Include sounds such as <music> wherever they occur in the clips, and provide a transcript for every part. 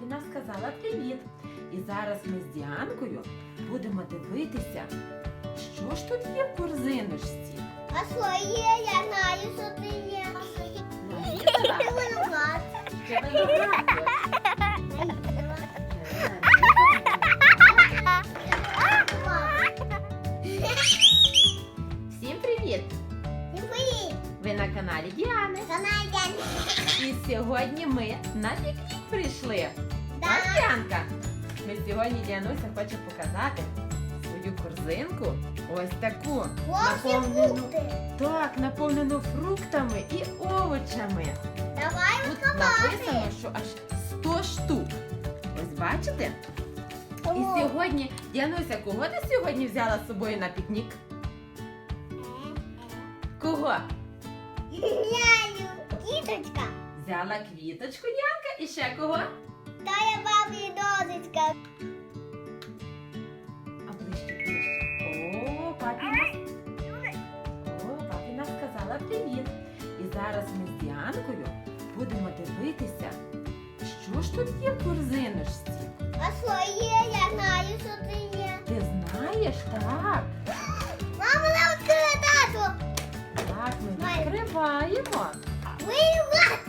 папіна сказала привіт. І зараз ми з Діанкою будемо дивитися, що ж тут є в корзиночці. А що є? Я знаю, що ти є. Виноград. Ще виноград. На каналі Діани. І сьогодні ми на пікнік прийшли. Так, Да. Діанка? Ми сьогодні Діануся хоче показати свою корзинку. Ось таку. Наповнену. Так, наповнену фруктами і овочами. Давай Тут написано, що аж 100 штук. Ось бачите? І сьогодні, Діануся, кого ти сьогодні взяла з собою на пікнік? Кого? Няню. Кіточка. Взяла квіточку, Діанка, і ще кого? Та я бабі дозочка. А ближче, ближче. О, папі нас. О, папі нас сказала привіт. І зараз ми з Діанкою будемо дивитися, що ж тут є в корзиночці. А що є? Я знаю, що ти є. Ти знаєш, так. Відкриваємо. Виноград.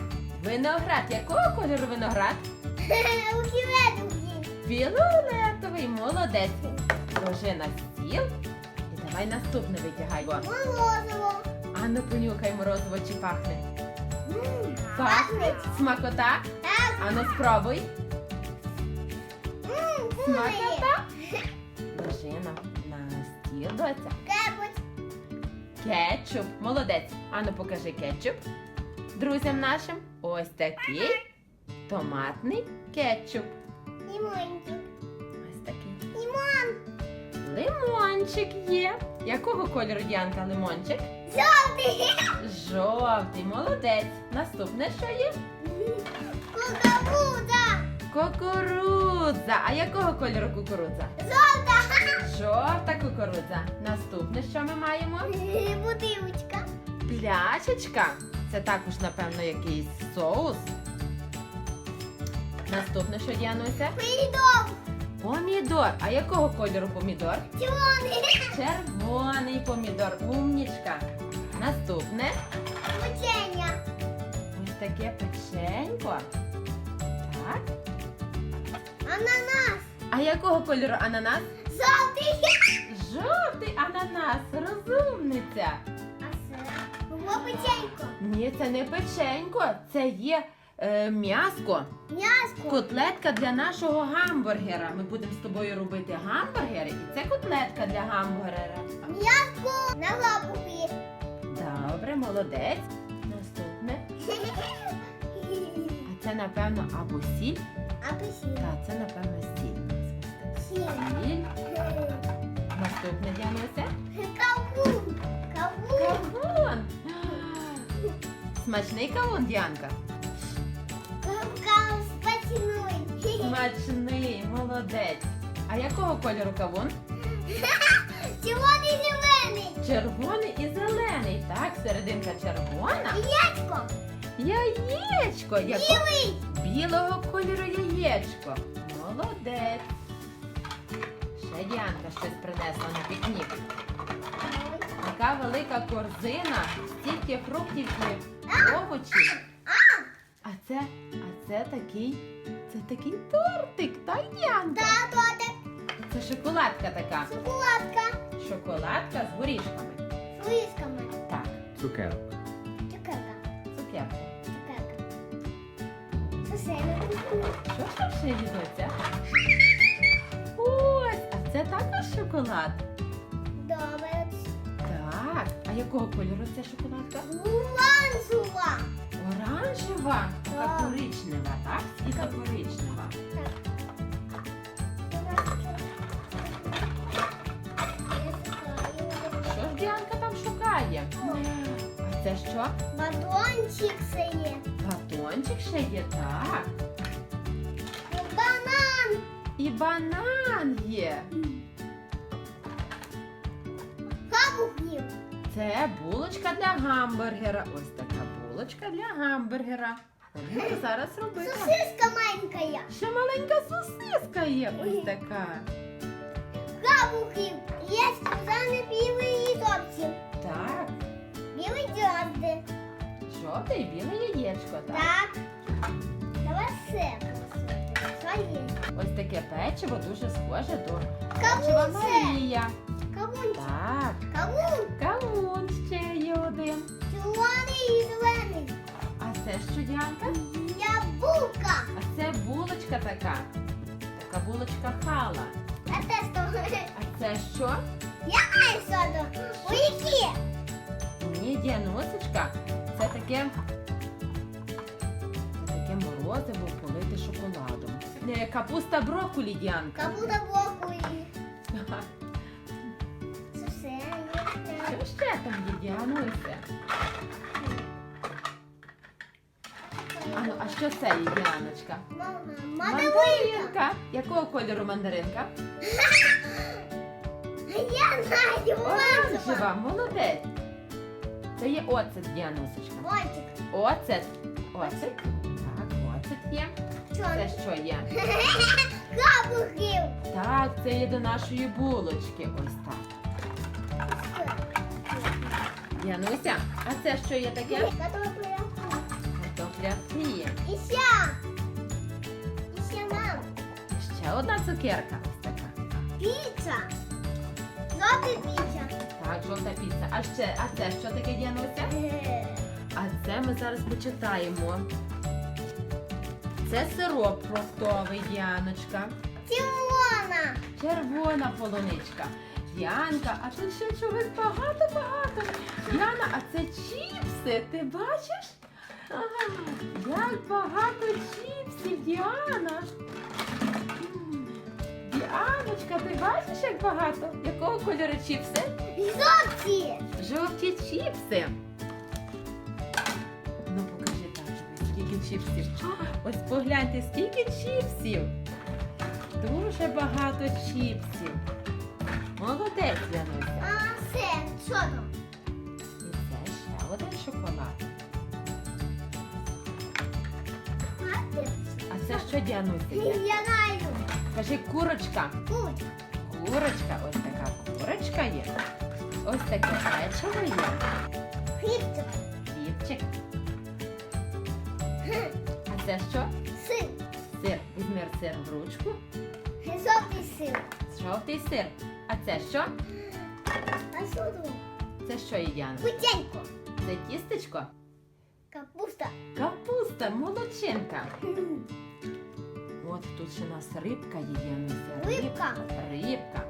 Виноград. Якого кольору виноград? <laughs> Ківету. Фіолетовий, молодець. Ложи на стіл. І давай наступне витягай. Морозиво. Ану понюхай морозиво чи пахне. М, Пахне? Смакота? Так. Ану спробуй. М, вкусне. Смакота? <laughs> Ложи на, на стіл, доця. Кетчуп. Молодець. Ану покажи кетчуп. Друзям нашим. Ось такий томатний кетчуп. Лимончик. Ось такий. Лимон. Лимончик є. Якого кольору Діанка лимончик? Жовтий. Жовтий, молодець. Наступне що є? Кукурудза. Кукурудза. А якого кольору кукурудза? Жовта. Жовта кукурудза. Наступне, що ми маємо? Бутилочка. Пляшечка. Це також, напевно, якийсь соус. Наступне, що Діануся? Помідор. Помідор. А якого кольору помідор? Червоний. Червоний помідор. Умнічка. Наступне. Печення. Ось таке печенько. Так. Ананас. А якого кольору ананас? Жовтий. Жовтий ананас. Розумниця. А це? Було печенько. Ні, це не печенько, це є е, м'яско. М'яско. Котлетка для нашого гамбургера. Ми будемо з тобою робити гамбургери, і це котлетка для гамбургера. М'яско. На лапухи. Добре, молодець. Наступне. <laughs> А це, напевно, або сіль. Апельсин. Так, це, напевно, сіль. Сіль. Наступне Діануся. Кавун. Кавун. Кавун. Смачний кавун, Діанка. Кавун спасіной. Смачний, молодець. А якого кольору кавун? <laughs> Червоний зелений. Червоний і зелений. Так, серединка червона. Яєчко. Яєчко. Білий. Білого кольору яєчко. Молодець. Ще Діанка щось принесла на пікнік. Така велика корзина, стільки фруктів і овочів. А це, а це такий, це такий тортик, так, Діанка? Та дотик. Це шоколадка така. Шоколадка. Шоколадка з горішками. З висками. Так, Цукерку. Чекака. цукерка. Чекака. Сосед. Що ж там ще їдеться? Це також шоколад. Добре. Так, а якого кольору ця шоколадка? Ланзува. Оранжева, така Так. коричнева, так? Світло коричнева. Що ж Діанка там шукає? А це що? Батончик це є. Батончик ще є, так. Банан. І банан є. Це булочка для гамбургера. Ось така булочка для гамбургера. Будемо зараз робити. Сосиска маленька є. Ще маленька сосиска є ось така. Кабухів. Є сказане білий зовсім. Так, Білий дьозди. жовте і біле яєчко, так? Так. Давай все. Ось таке печиво дуже схоже до печива. Марія. Кавунчик. Так, Кавун. кавун ще є один. Червоний і зелений. А це що, Діанка? Яблука. А це булочка така. Така булочка хала. А те що? А це що? Я то. У які? Ні, Діанусечка, це таке. Це таке морозиво полите шоколадом. Не, капуста брокколі, Діанка. Кабуда боку і це все. є. Що ще там є, Діануся? А ну, а що це є, Діаночка? Мама, мандаринка. Якого кольору мандаринка? <laughs> Я знаю, оранжева. Оранжева, молодець. Це є оцет, Діанусечка. Мальчик. Оцет. Оцет. Так, оцет є. Це що є? <laughs> Кабухів. Так, це є до нашої булочки. Ось так. Януся, а це що є таке? Картопля. Картопля фрі. І ще. І ще мам. Ще одна цукерка. Ось така. Піца. Жовтий піца. Так, жовта піца. А ще, а це що таке, Діануся? А це ми зараз почитаємо. Це сироп фруктовий, Діаночка. Червона. Червона полуничка. Діанка, а тут ще чогось багато-багато. А це чіпси, ти бачиш? Ага, як багато чіпсів, Діана. Діаночка, ти бачиш, як багато? Якого кольору чіпси? Жовті. Жовті чіпси. Ну, покажи татові, скільки чіпсів. Ось погляньте, скільки чіпсів. Дуже багато чіпсів. Молодець, Януся. А це що там? А це що, Діануся? Я є? знаю. Кажи курочка. Кут. Курочка, ось така курочка є. Ось таке печиво є. Хлібчик. Хлібчик. Хм. А це що? Сир. Сир. Візьми сир в ручку. Жовтий сир. Жовтий сир. А це що? А що тут? Це що, Яна? Путенько. Це тістечко? Капуста. Капуста, молодчинка. От тут ще у нас рибка є. Рибка. Рибка.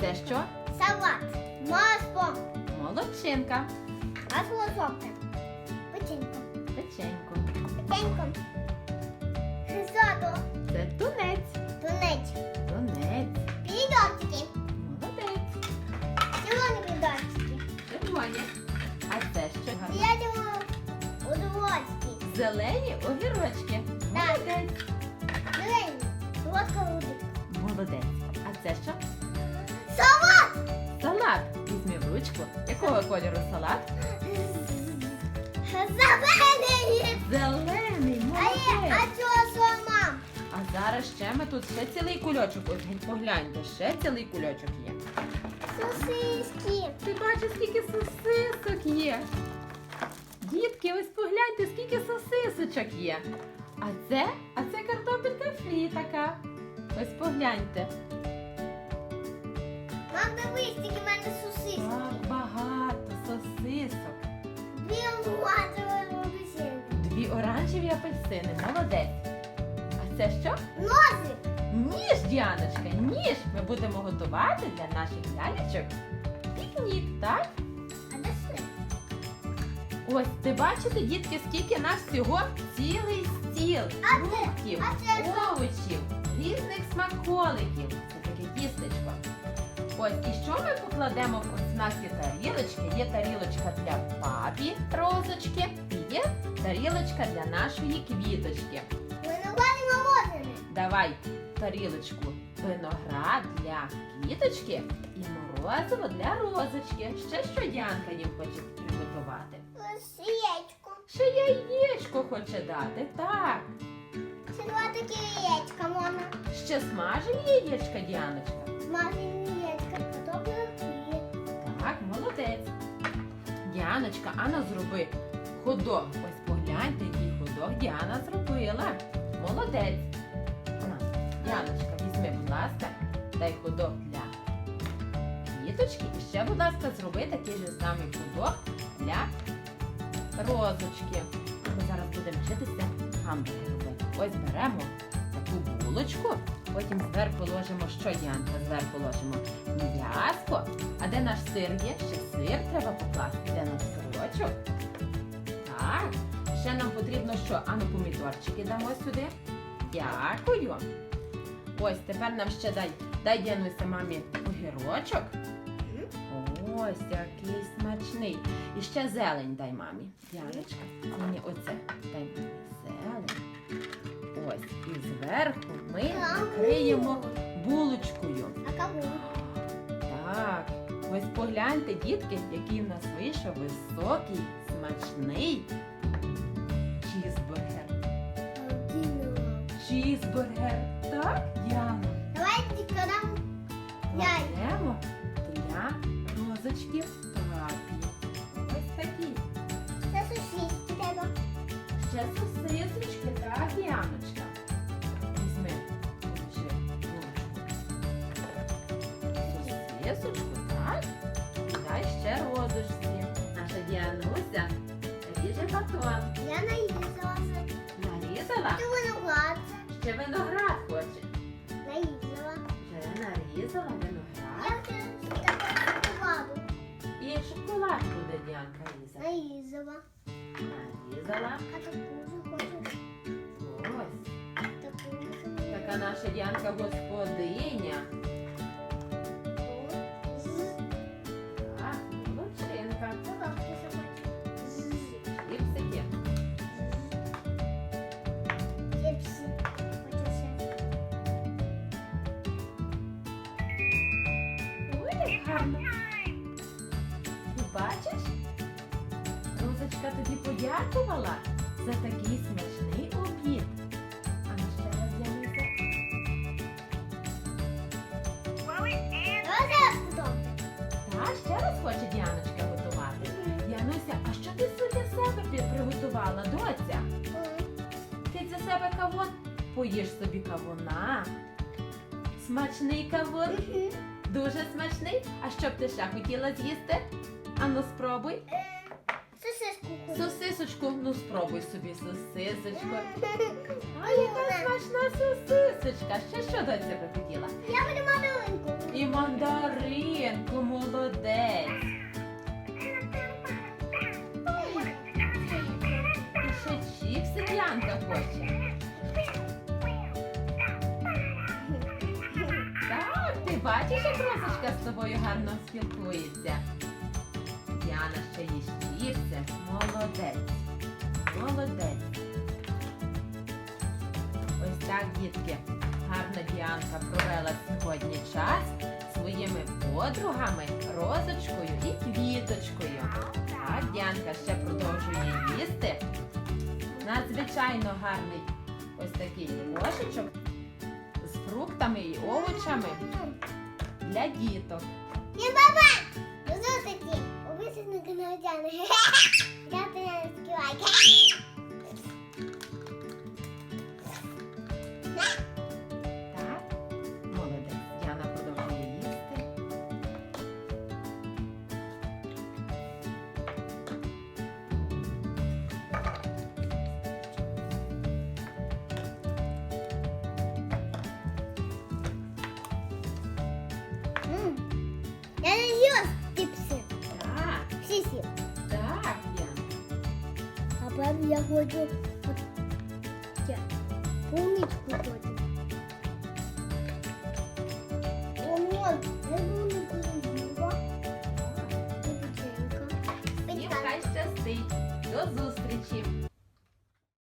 Це що? Салат. Масло. Молодчинка. Масло жовте. Печенько. Печенько. Печенько. Зото. Це. Тунець. Зелені огірочки. Молодець. Зелені. Солодка рудочка. Молодець. А це що? Салат. Салат. Візьми в ручку. Якого кольору салат? Зелений. Зелений. А є, а Молодець. чого сама? А зараз ще ми тут ще цілий кульочок. Ось погляньте, ще цілий кульочок є. Сосиски. Ти бачиш, скільки сосисок є. Дітки, ось погляньте, скільки сосисочок є. А це, а це картопелька фрі така. Ось погляньте. Мам, дивись, тільки в мене сосиски. Так багато сосисок. Дві оранжеві обіцянки. Дві оранжеві апельсини. Молодець. А це що? Нозик. Ніж, Діаночка, ніж. Ми будемо готувати для наших лялечок пікнік, так? Ось, ти бачите, дітки, скільки нас всього цілий стіл. Фруктів, овочів, різних смаколиків. Це таке тістечко. Ось, і що ми покладемо в нас є тарілочки? Є тарілочка для папі розочки і є тарілочка для нашої квіточки. Виноградні морозини. Давай тарілочку виноград для квіточки і морозиво для розочки. Ще що Янка їм хоче? Яєчко. Ще яєчко хоче дати, так. Це два такі яєчка. ще смажені яєчка, Діаночка? Смажені яєчка, хліб. Так, молодець. Діаночка, Анна зроби ходок. Ось погляньте, який ходок Діана зробила. Молодець. Діаночка, візьми, будь ласка, дай ходок для квіточки. І ще, будь ласка, зроби такий же самий ходок для розочки. Ми зараз будемо вчитися гамбургер робити. Ось беремо таку булочку, потім зверху ложимо що, Діанка? Зверху ложимо м'яско. А де наш сир є? Ще сир треба покласти. Де наш сирочок? Так. Ще нам потрібно що? Ану, помідорчики дамо сюди. Дякую. Ось тепер нам ще дай. Дай Дянуся мамі огірочок. Ось який смачний. І ще зелень дай мамі. Яночка. Ні, оце. Дай мамі зелень. Ось. І зверху ми накриємо булочкою. А кавун? Так, ось погляньте, дітки, який в нас вийшов високий, смачний чізбургер. Чізбургер. Так, Яна. Давайте яйця. Кладемо для розочки папі. Ось такі. Це сусідки треба. Ще сосисочки, так, Яночка. Візьми. Булочку. Сосисочку, так. І дай ще розочці. Наша Діануся ріже батон. Я наїзалася. Нарізала? Ти виноград. Ще виноград Нарізала. А таку хочу. Ось. Таку. Така наша Діанка господиня. Розочка тобі подякувала за такий смачний обід. А ну ще раз Януся. Так, ще раз хоче Діаночка готувати. Януся, а що ти для себе приготувала, доця? Ти для себе кавун? Поїж собі кавуна. Смачний кавун? Дуже смачний. А що б ти ще хотіла з'їсти? Ану, спробуй. Сосисочку, ну спробуй собі сосисочку. А яка смачна сосисочка. Ще що до тебе хотіла? Я буду маленьку. І мандаринку, молодець. І ще чіпси Янка хоче. Так, ти бачиш, як Розочка з тобою гарно спілкується. Діана ще їсть чіпси. Молодець. Молодець. Ось так, дітки, гарна Діанка провела сьогодні час своїми подругами, розочкою і квіточкою. Так, Діанка ще продовжує їсти. Надзвичайно гарний ось такий кошечок з фруктами і овочами для діток. Я баба! До зустрічі! Обіцяй на Хочу от я. Омон, хай щастить. До зустрічі!